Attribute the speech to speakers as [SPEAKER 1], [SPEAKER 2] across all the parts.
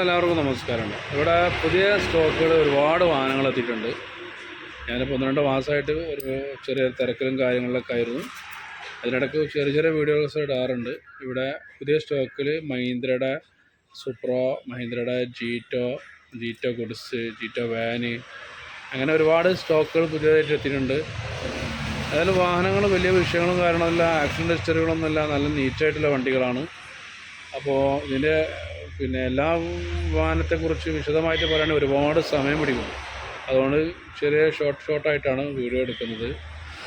[SPEAKER 1] എല്ലാവർക്കും നമസ്കാരമുണ്ട് ഇവിടെ പുതിയ സ്റ്റോക്കുകൾ ഒരുപാട് വാഹനങ്ങൾ എത്തിയിട്ടുണ്ട്. ഞാനിപ്പോൾ ഒന്ന് രണ്ട് മാസമായിട്ട് ഒരു ചെറിയ തിരക്കിലും കാര്യങ്ങളിലൊക്കെ ആയിരുന്നു. അതിനിടയ്ക്ക് ചെറിയ ചെറിയ വീഡിയോസ് ഇടാറുണ്ട്. ഇവിടെ പുതിയ സ്റ്റോക്കിൽ മഹീന്ദ്രയുടെ Supro മഹീന്ദ്രയുടെ Jeeto Jeeto goods Jeeto van അങ്ങനെ ഒരുപാട് സ്റ്റോക്കുകൾ പുതിയതായിട്ട് എത്തിയിട്ടുണ്ട്. അതായത് വാഹനങ്ങൾ വലിയ വിഷയങ്ങളും കാരണമില്ല ആക്സിഡന്റ് ഹിസ്റ്ററികളൊന്നുമില്ല നല്ല നീറ്റായിട്ടുള്ള വണ്ടികളാണ്. അപ്പോൾ ഇതിന്റെ പിന്നെ എല്ലാ വാഹനത്തെക്കുറിച്ച് വിശദമായിട്ട് പറയുകയാണെങ്കിൽ ഒരുപാട് സമയം പിടിക്കും. അതുകൊണ്ട് ചെറിയ ഷോർട്ട് ഷോർട്ടായിട്ടാണ് വീഡിയോ എടുക്കുന്നത്.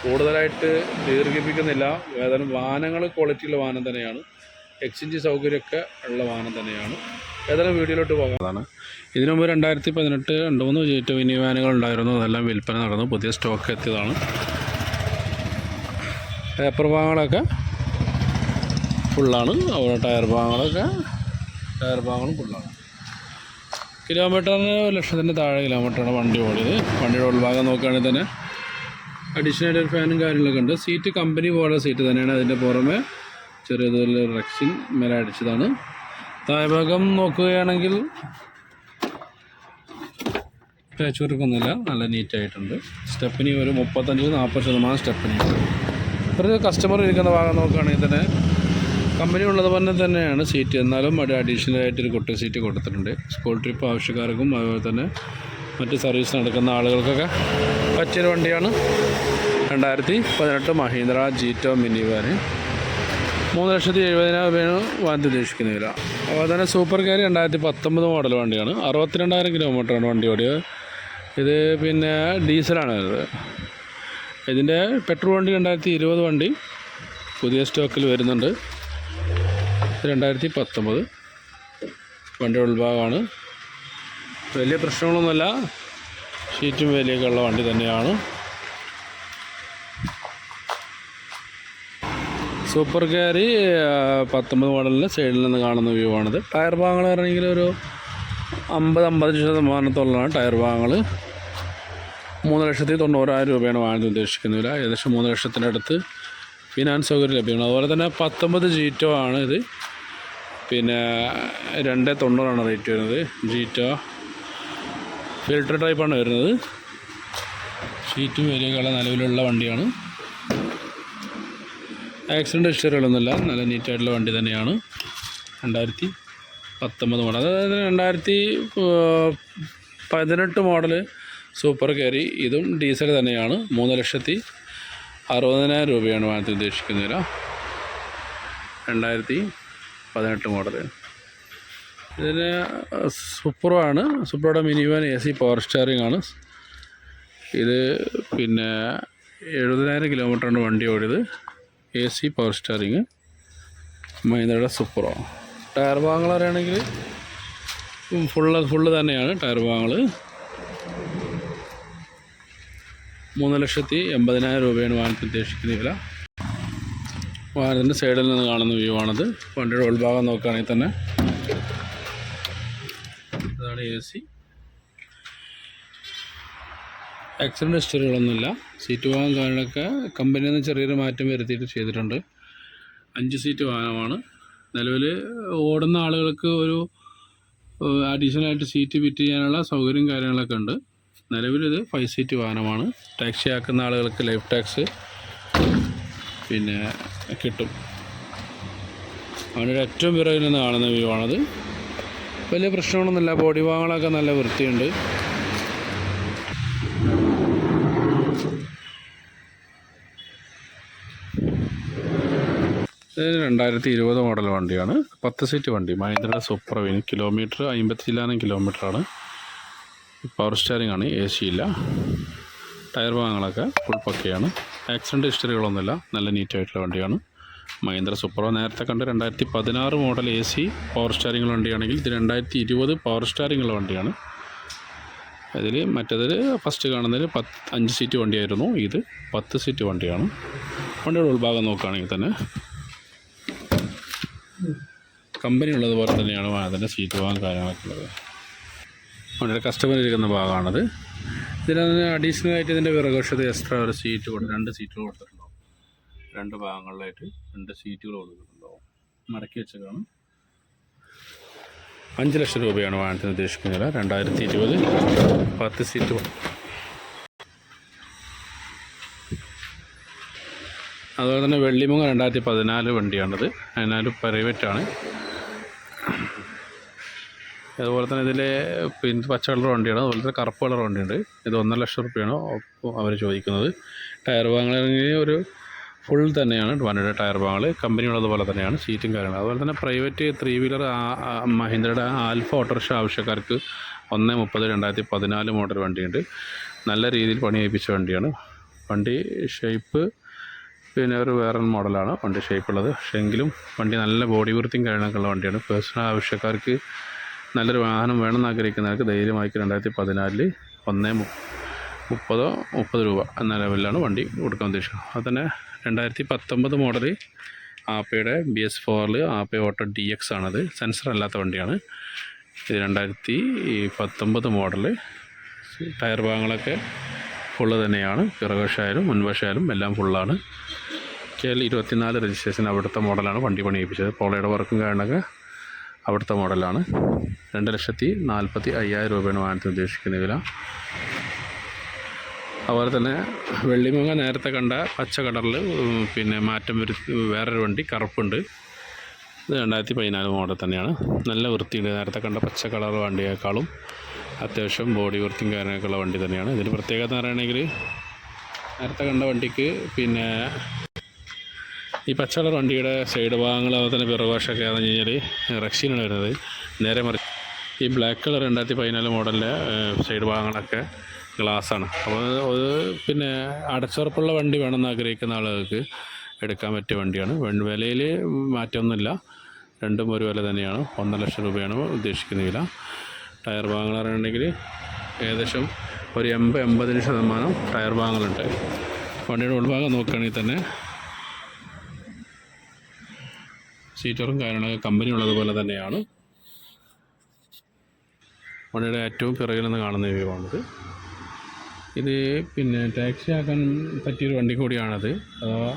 [SPEAKER 1] കൂടുതലായിട്ട് ദീർഘിപ്പിക്കുന്നില്ല. ഏതായാലും വാഹനങ്ങൾ ക്വാളിറ്റിയുള്ള വാഹനം തന്നെയാണ്. എക്സ്ചേഞ്ച് സൗകര്യമൊക്കെ ഉള്ള വാഹനം തന്നെയാണ്. ഏതായാലും വീഡിയോയിലോട്ട് പോകാതാണ് ഇതിനു മുമ്പ് രണ്ടായിരത്തി പതിനെട്ട് രണ്ട് മൂന്ന് ജെറ്റ് മിനി വാനുകൾ ഉണ്ടായിരുന്നു. അതെല്ലാം വിൽപ്പന നടന്നു. പുതിയ സ്റ്റോക്ക് എത്തിയതാണ്. പേപ്പർ ഭാഗങ്ങളൊക്കെ ഫുള്ളാണ് അവരുടെ ടയർ ഭാഗങ്ങളൊക്കെ ടയർ ഭാഗങ്ങളും ഫുള്ളാണ് കിലോമീറ്ററിന് ഒരു ലക്ഷത്തിന്റെ താഴെ കിലോമീറ്ററാണ് വണ്ടി ഓടിയത്. വണ്ടിയുടെ ഉൾഭാഗം നോക്കുകയാണെങ്കിൽ തന്നെ അഡീഷണൽ ഒരു ഫാനും കാര്യങ്ങളൊക്കെ ഉണ്ട്. സീറ്റ് കമ്പനി പോലെ സീറ്റ് തന്നെയാണ് അതിന്റെ പുറമെ ചെറിയ തോതിൽ റെക്സിൻ മേലെ അടിച്ചതാണ്. താഴ്ഭാഗം നോക്കുകയാണെങ്കിൽ പേച്ച് വർക്കൊന്നുമില്ല നല്ല നീറ്റായിട്ടുണ്ട് സ്റ്റെപ്പിനി ഒരു മുപ്പത്തഞ്ച് നാൽപ്പത് ശതമാനം സ്റ്റെപ്പിനി ഒരു കസ്റ്റമർ ഇരിക്കുന്ന ഭാഗം നോക്കുകയാണെങ്കിൽ തന്നെ കമ്പനി ഉള്ളത് പോലെ തന്നെയാണ് സീറ്റ് എന്നാലും അവിടെ അഡീഷണൽ ആയിട്ടൊരു കുട്ടി സീറ്റ് കൊടുത്തിട്ടുണ്ട്. സ്കൂൾ ട്രിപ്പ് ആവശ്യക്കാർക്കും അതുപോലെ തന്നെ മറ്റ് സർവീസ് നടക്കുന്ന ആളുകൾക്കൊക്കെ പറ്റിയൊരു വണ്ടിയാണ്. രണ്ടായിരത്തി പതിനെട്ട് മഹീന്ദ്ര ജീറ്റോ മിനി വാന് മൂന്ന് ലക്ഷത്തി എഴുപതിനായിരം രൂപയാണ് വാങ്ങി ഉദ്ദേശിക്കുന്ന വില. അതുപോലെ തന്നെ സൂപ്പർ കാരി രണ്ടായിരത്തി പത്തൊമ്പത് മോഡൽ വണ്ടിയാണ്. അറുപത്തിരണ്ടായിരം കിലോമീറ്ററാണ് വണ്ടി ഓടിയത്. ഇത് പിന്നെ ഡീസലാണ് ഇത്. ഇതിന്റെ പെട്രോൾ വണ്ടി രണ്ടായിരത്തി ഇരുപത് വണ്ടി പുതിയ സ്റ്റോക്കിൽ വരുന്നുണ്ട്. രണ്ടായിരത്തി പത്തൊമ്പത് വണ്ടിയുടെ ഉൾഭാഗമാണ്. വലിയ പ്രശ്നങ്ങളൊന്നുമല്ല. ഷീറ്റും വേലിയൊക്കെ ഉള്ള വണ്ടി തന്നെയാണ്. സൂപ്പർ ക്യാരി പത്തൊമ്പത് മോഡലിന്റെ സൈഡിൽ നിന്ന് കാണുന്ന വ്യൂ ആണിത്. ടയർ ഭാഗങ്ങൾ പറഞ്ഞെങ്കിൽ ഒരു അമ്പത് അമ്പത് ശതമാനത്തോളമാണ് ടയർ ഭാഗങ്ങൾ. മൂന്ന് ലക്ഷത്തി തൊണ്ണൂറായിരം രൂപയാണ് വാങ്ങാൻ ഉദ്ദേശിക്കുന്നില്ല ഏകദേശം മൂന്ന് ലക്ഷത്തിന്റെ അടുത്ത് ഫിനാൻസ് സൗകര്യം ലഭ്യമാണ്. അതുപോലെ തന്നെ പത്തൊമ്പത് ജീറ്റോ ആണ് ഇത്. പിന്നെ രണ്ട് തൊണ്ണൂറാണ് റേറ്റ് വരുന്നത്. ജീറ്റ ഫിൽട്ടർ ടൈപ്പാണ് വരുന്നത്. ഷീറ്റും വലിയ നിലവിലുള്ള വണ്ടിയാണ്. ആക്സിഡന്റ് ഹിസ്റ്ററികളൊന്നുമില്ല നല്ല നീറ്റായിട്ടുള്ള വണ്ടി തന്നെയാണ്. രണ്ടായിരത്തി പത്തൊമ്പത് മോഡൽ അതായത് രണ്ടായിരത്തി പതിനെട്ട് മോഡൽ സൂപ്പർ കയറി ഇതും ഡീസൽ തന്നെയാണ്. മൂന്ന് ലക്ഷത്തി അറുപതിനായിരം രൂപയാണ് വാങ്ങാൻ ഉദ്ദേശിക്കുന്ന രണ്ടായിരത്തി പതിനെട്ട് മോഡൽ ഇതിന് സൂപ്രോ ആണ് സൂപ്രോയുടെ mini van A C power steering ആണ്. ഇത് പിന്നെ എഴുപതിനായിരം കിലോമീറ്ററാണ് വണ്ടി ഓടിയത്. എ സി പവർ സ്റ്റാറിങ് മഹീന്ദ്രയുടെ സൂപ്പറോ ടയർ ഭാഗങ്ങൾ പറയുകയാണെങ്കിൽ ഫുള്ള് ഫുള്ള് തന്നെയാണ് ടയർ ഭാഗങ്ങൾ. മൂന്ന് ലക്ഷത്തി എൺപതിനായിരം രൂപയാണ് വാഹനത്തിന് ഉദ്ദേശിക്കുന്ന വാഹനത്തിന്റെ സൈഡിൽ നിന്ന് കാണുന്ന വ്യൂ ആണത്. വണ്ടിയുടെ ഉൾഭാഗം നോക്കുകയാണെങ്കിൽ തന്നെ അതാണ് എ സി ആക്സിഡന്റ് ഹിസ്റ്ററികളൊന്നുമില്ല സീറ്റ് ഭാഗം കാര്യങ്ങളൊക്കെ കമ്പനിയിൽ നിന്ന് ചെറിയൊരു മാറ്റം വരുത്തിയിട്ട് ചെയ്തിട്ടുണ്ട്. അഞ്ച് സീറ്റ് വാഹനമാണ്. നിലവിൽ ഓടുന്ന ആളുകൾക്ക് ഒരു അഡീഷണലായിട്ട് സീറ്റ് ഫിറ്റ് ചെയ്യാനുള്ള സൗകര്യം കാര്യങ്ങളൊക്കെ ഉണ്ട്. നിലവിലിത് ഫൈവ് സീറ്റ് വാഹനമാണ്. ടാക്സി ആക്കുന്ന ആളുകൾക്ക് ലൈഫ് ടാക്സ് പിന്നെ കിട്ടും. അവനൊരു ഏറ്റവും പിറകിൽ നിന്ന് കാണുന്ന വ്യൂ ആണത് വലിയ പ്രശ്നങ്ങളൊന്നുമില്ല. ബോഡി ഭാഗങ്ങളൊക്കെ നല്ല വൃത്തിയുണ്ട്. രണ്ടായിരത്തി ഇരുപത് മോഡൽ വണ്ടിയാണ്. പത്ത് സീറ്റ് വണ്ടി. മഹീന്ദ്ര സൂപ്പർ കിലോമീറ്റർ അമ്പത്തി ചില്ലാനം കിലോമീറ്ററാണ്. പവർ സ്റ്റാരിങ് ആണ്. എ സി ഇല്ല. ടയർ ഭാഗങ്ങളൊക്കെ ഫുൾ പക്കയാണ്. ആക്സിഡന്റ് ഹിസ്റ്ററികളൊന്നുമില്ല നല്ല നീറ്റ് ആയിട്ടുള്ള വണ്ടിയാണ്. മഹീന്ദ്ര സൂപ്പറോ നേരത്തെ കണ്ട് രണ്ടായിരത്തി പതിനാറ് മോഡൽ എ സി പവർ സ്റ്റാരിങ്ങുള്ള വണ്ടിയാണെങ്കിൽ ഇത് രണ്ടായിരത്തി ഇരുപത് പവർ സ്റ്റാരിങ്ങുള്ള വണ്ടിയാണ്. അതിൽ മറ്റേതിൽ ഫസ്റ്റ് കാണുന്നതിൽ പത്ത് അഞ്ച് സീറ്റ് വണ്ടിയായിരുന്നു. ഇത് പത്ത് സീറ്റ് വണ്ടിയാണ്. വണ്ടിയുടെ ഉൾഭാഗം നോക്കുകയാണെങ്കിൽ തന്നെ കമ്പനി ഉള്ളതുപോലെ തന്നെയാണ് അതിന്റെ സീറ്റ് ഭാഗം കാര്യങ്ങളൊക്കെ ഉള്ളത്. വണ്ടിയുടെ കസ്റ്റമർ ഇരിക്കുന്ന ഭാഗമാണത്. ഇതിനകത്ത് അഡീഷണൽ ആയിട്ട് ഇതിന്റെ വിറകോഷത്ത് എക്സ്ട്രാ ഒരു സീറ്റ് കൊടുത്ത് രണ്ട് സീറ്റുകൾ കൊടുത്തിട്ടുണ്ടാവും. രണ്ട് ഭാഗങ്ങളിലായിട്ട് രണ്ട് സീറ്റുകൾ കൊടുത്തിട്ടുണ്ടാവും. മടക്കി വെച്ചതാണ് അഞ്ച് ലക്ഷം രൂപയാണ് വാഹനത്തിന് ഉദ്ദേശിക്കുന്നത് രണ്ടായിരത്തി ഇരുപത് പത്ത് സീറ്റ് അതുപോലെ തന്നെ വെള്ളിമുങ്ങ രണ്ടായിരത്തി പതിനാല് വണ്ടിയാണത്. അതിനാല് പ്രൈവറ്റാണ് അതുപോലെ തന്നെ ഇതിൽ പിന്നെ പച്ച കളർ വണ്ടിയാണ് അതുപോലെ തന്നെ കറുപ്പ് കളർ വണ്ടിയുണ്ട്. ഇത് ഒന്നര ലക്ഷം റുപ്യയാണ് അവർ ചോദിക്കുന്നത്. ടയർ വാങ്ങണമെങ്കിൽ ഒരു ഫുൾ തന്നെയാണ് വണ്ടിയുടെ ടയർ വാങ്ങൽ കമ്പനിയുള്ളതുപോലെ തന്നെയാണ് സീറ്റും കാര്യങ്ങളും അതുപോലെ തന്നെ പ്രൈവറ്റ് ത്രീ വീലർ മഹീന്ദ്രയുടെ ആൽഫ ഓട്ടോറിക്ഷ ആവശ്യക്കാർക്ക് ഒന്ന് മുപ്പത് രണ്ടായിരത്തി പതിനാല് മോഡൽ വണ്ടിയുണ്ട്. നല്ല രീതിയിൽ പണി ഏൽപ്പിച്ച വണ്ടിയാണ്. വണ്ടി ഷേപ്പ് പിന്നെ ഒരു വേറെ മോഡലാണ് വണ്ടി ഷേപ്പ് ഉള്ളത്. പക്ഷേ എങ്കിലും വണ്ടി നല്ല ബോഡി വൃത്തിയും കാര്യങ്ങളൊക്കെ ഉള്ള വണ്ടിയാണ്. പേഴ്സണൽ ആവശ്യക്കാർക്ക് നല്ലൊരു വാഹനം വേണമെന്ന് ആഗ്രഹിക്കുന്നവർക്ക് ധൈര്യമായിട്ട് രണ്ടായിരത്തി പതിനാലിൽ ഒന്നേ മുപ്പതോ മുപ്പത് രൂപ എന്ന ലെവലിലാണ് വണ്ടി കൊടുക്കാൻ ഉദ്ദേശിക്കുന്നത്. അത് തന്നെ രണ്ടായിരത്തി പത്തൊമ്പത് മോഡൽ ആപ്പയുടെ ബി എസ് ഫോറിൽ ആപ്പ ഓട്ടോ ഡി എക്സ് ആണത്. സെൻസർ അല്ലാത്ത വണ്ടിയാണ്. ഇത് രണ്ടായിരത്തി പത്തൊമ്പത് മോഡൽ ടയർ ഭാഗങ്ങളൊക്കെ ഫുള്ള് തന്നെയാണ്. പിറകുവശമായാലും മുൻവശമായാലും എല്ലാം ഫുള്ളാണ് കെ എൽ ഇരുപത്തിനാല് രജിസ്ട്രേഷൻ അവിടുത്തെ മോഡലാണ് വണ്ടി പണിയിപ്പിച്ചത്. പോളയുടെ വർക്കും കാരണമൊക്കെ അവിടുത്തെ മോഡലാണ്. രണ്ട് ലക്ഷത്തി നാൽപ്പത്തി അയ്യായിരം രൂപയാണ് വാഹനത്തിന് ഉദ്ദേശിക്കുന്ന വില. അതുപോലെ തന്നെ വെള്ളിമുങ്ങ നേരത്തെ കണ്ട പച്ച കളറിൽ പിന്നെ മാറ്റം വരുത്തി വേറൊരു വണ്ടി കറുപ്പുണ്ട്. ഇത് രണ്ടായിരത്തി പതിനാല് മോഡൽ തന്നെയാണ്. നല്ല വൃത്തിയുണ്ട്. നേരത്തെ കണ്ട പച്ച കളർ വണ്ടിയേക്കാളും അത്യാവശ്യം ബോഡി വൃത്തിയും കാര്യങ്ങളൊക്കെയുള്ള വണ്ടി തന്നെയാണ്. ഇതിന് പ്രത്യേകത എന്ന് പറയുകയാണെങ്കിൽ നേരത്തെ കണ്ട വണ്ടിക്ക് പിന്നെ ഈ പച്ച കളർ വണ്ടിയുടെ സൈഡ് ഭാഗങ്ങൾ അതുപോലെ തന്നെ പിറകുവശമൊക്കെ ആണെന്ന് കഴിഞ്ഞാൽ റഷ്യനാണ് വരുന്നത്. നേരെ മറിച്ച് ഈ ബ്ലാക്ക് കളർ രണ്ടായിരത്തി പതിനാല് മോഡലിന്റെ സൈഡ് ഭാഗങ്ങളൊക്കെ ഗ്ലാസ്സാണ് അപ്പോൾ അത് പിന്നെ അടച്ചുറപ്പുള്ള വണ്ടി വേണമെന്ന് ആഗ്രഹിക്കുന്ന ആളുകൾക്ക് എടുക്കാൻ പറ്റിയ വണ്ടിയാണ്. വണ്ടി വിലയിൽ മാറ്റമൊന്നുമില്ല. രണ്ടും ഒരു വില തന്നെയാണ്. ഒന്നര ലക്ഷം രൂപയാണ് ഉദ്ദേശിക്കുന്ന വില. ടയർ ഭാഗങ്ങൾ പറയുകയാണെങ്കിൽ ഏകദേശം ഒരു എൺപത് എൺപതിന് ശതമാനം ടയർ ഭാഗങ്ങളുണ്ട്. വണ്ടിയുടെ ഉൾഭാഗം നോക്കുകയാണെങ്കിൽ തന്നെ സീറ്ററും കാര്യങ്ങളൊക്കെ കമ്പനി ഉള്ളതുപോലെ തന്നെയാണ്. വണ്ടിയുടെ ഏറ്റവും പിറകിൽ നിന്ന് കാണുന്ന വ്യൂ ഇത് പിന്നെ ടാക്സി ആക്കാൻ പറ്റിയൊരു വണ്ടി കൂടിയാണത്. അഥവാ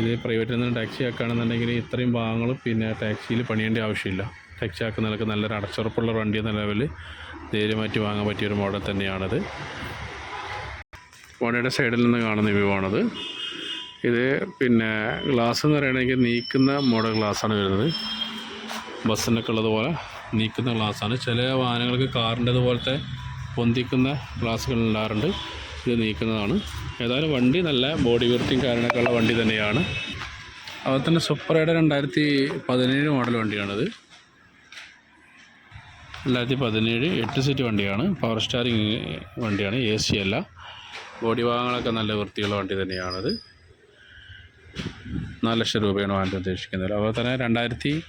[SPEAKER 1] ഇത് പ്രൈവറ്റിൽ നിന്ന് ടാക്സി ആക്കുകയാണെന്നുണ്ടെങ്കിൽ ഇത്രയും ഭാഗങ്ങൾ പിന്നെ ടാക്സിയിൽ പണിയേണ്ട ആവശ്യമില്ല. ടാക്സി ആക്കുന്നതിനൊക്കെ നല്ലൊരു അടച്ചുറപ്പുള്ള വണ്ടി എന്ന ലെവലിൽ ധൈര്യമായിട്ട് വാങ്ങാൻ പറ്റിയൊരു മോഡൽ തന്നെയാണത്. വണ്ടിയുടെ സൈഡിൽ നിന്ന് കാണുന്ന വ്യൂ ഇത് പിന്നെ ഗ്ലാസ് എന്ന് പറയുകയാണെങ്കിൽ നീക്കുന്ന മോഡൽ ഗ്ലാസ്സാണ് വരുന്നത്. ബസ്സിനൊക്കെ ഉള്ളതുപോലെ നീക്കുന്ന ഗ്ലാസ്സാണ്. ചില വാഹനങ്ങൾക്ക് കാറിന്റെതുപോലത്തെ പൊന്തിക്കുന്ന ഗ്ലാസ്സുകൾ ഉണ്ടാറുണ്ട് ഇത് നീക്കുന്നതാണ്. ഏതായാലും വണ്ടി നല്ല ബോഡി വൃത്തിയും കാര്യങ്ങളൊക്കെ ഉള്ള വണ്ടി തന്നെയാണ്. അതുപോലെ തന്നെ സൂപ്പറയുടെ രണ്ടായിരത്തി പതിനേഴ് മോഡൽ വണ്ടിയാണിത്. രണ്ടായിരത്തി പതിനേഴ് എട്ട് സീറ്റ് വണ്ടിയാണ്. പവർ സ്റ്റാറിങ് വണ്ടിയാണ്. എ സി അല്ല. ബോഡി ഭാഗങ്ങളൊക്കെ നല്ല വൃത്തിയുള്ള വണ്ടി തന്നെയാണത്. നാല് ലക്ഷം രൂപയാണ് വാങ്ങാൻ ഉദ്ദേശിക്കുന്നത്. അതുപോലെ തന്നെ രണ്ടായിരത്തി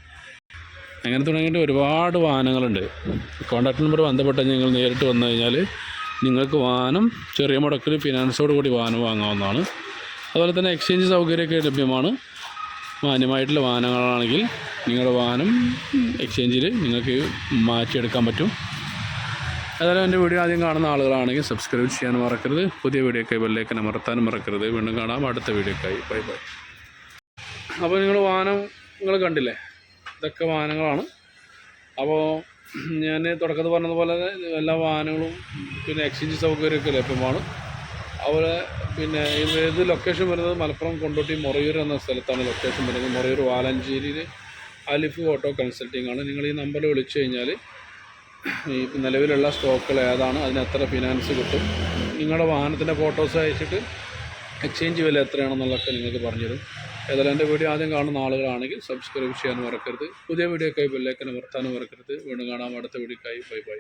[SPEAKER 1] അങ്ങനെ തുടങ്ങിയിട്ട് ഒരുപാട് വാഹനങ്ങളുണ്ട്. കോൺടാക്ട് നമ്പർ ബന്ധപ്പെട്ട് നിങ്ങൾ നേരിട്ട് വന്നു കഴിഞ്ഞാൽ നിങ്ങൾക്ക് വാഹനം ചെറിയ മുടക്കിൽ ഫിനാൻസോട് കൂടി വാഹനം വാങ്ങാവുന്നതാണ്. അതുപോലെ തന്നെ എക്സ്ചേഞ്ച് സൗകര്യമൊക്കെ ലഭ്യമാണ്. മാന്യമായിട്ടുള്ള വാഹനങ്ങളാണെങ്കിൽ നിങ്ങളുടെ വാഹനം എക്സ്ചേഞ്ചിൽ നിങ്ങൾക്ക് മാറ്റിയെടുക്കാൻ പറ്റും. ഏതായാലും എന്റെ വീഡിയോ ആദ്യം കാണുന്ന ആളുകളാണെങ്കിൽ സബ്സ്ക്രൈബ് ചെയ്യാൻ മറക്കരുത്. പുതിയ വീഡിയോക്കായി ബെല്ലേക്ക് അമർത്താനും മറക്കരുത്. വീണ്ടും കാണാം. അടുത്ത വീഡിയോക്കായി ബൈ ബൈ. അപ്പോൾ നിങ്ങൾ വാഹനം നിങ്ങൾ കണ്ടില്ലേ? ഇതൊക്കെ വാഹനങ്ങളാണ്. അപ്പോൾ ഞാൻ തുടക്കത്തിൽ പറഞ്ഞതുപോലെ എല്ലാ വാഹനങ്ങളും പിന്നെ എക്സ്ചേഞ്ച് സൗകര്യമൊക്കെ ലഭ്യമാണ് അതുപോലെ പിന്നെ ഇത് ലൊക്കേഷൻ വരുന്നത് മലപ്പുറം കൊണ്ടോട്ടി മൊറയൂർ എന്ന സ്ഥലത്താണ് ലൊക്കേഷൻ വരുന്നത്. മൊറയൂർ വാലഞ്ചേരിയിൽ അലിഫ് ഓട്ടോ കൺസൾട്ടിംഗ് ആണ്. നിങ്ങൾ ഈ നമ്പറിൽ വിളിച്ചു കഴിഞ്ഞാൽ ഈ നിലവിലുള്ള സ്റ്റോക്കുകൾ ഏതാണ് അതിന് എത്ര ഫിനാൻസ് കിട്ടും നിങ്ങളുടെ വാഹനത്തിന്റെ ഫോട്ടോസ് അയച്ചിട്ട് എക്സ്ചേഞ്ച് വില എത്രയാണെന്നുള്ളതൊക്കെ നിങ്ങൾക്ക് പറഞ്ഞുതരും. ഏതായാലും എന്റെ വീഡിയോ ആദ്യം കാണുന്ന ആളുകളാണെങ്കിൽ സബ്സ്ക്രൈബ് ചെയ്യാൻ മറക്കരുത്. പുതിയ വീഡിയോക്കായി ബെല്ലൈക്കൻ അമർത്താനും മറക്കരുത്. വീണ്ടും കാണാം. അടുത്ത വീഡിയോക്കായി ബൈ ബൈ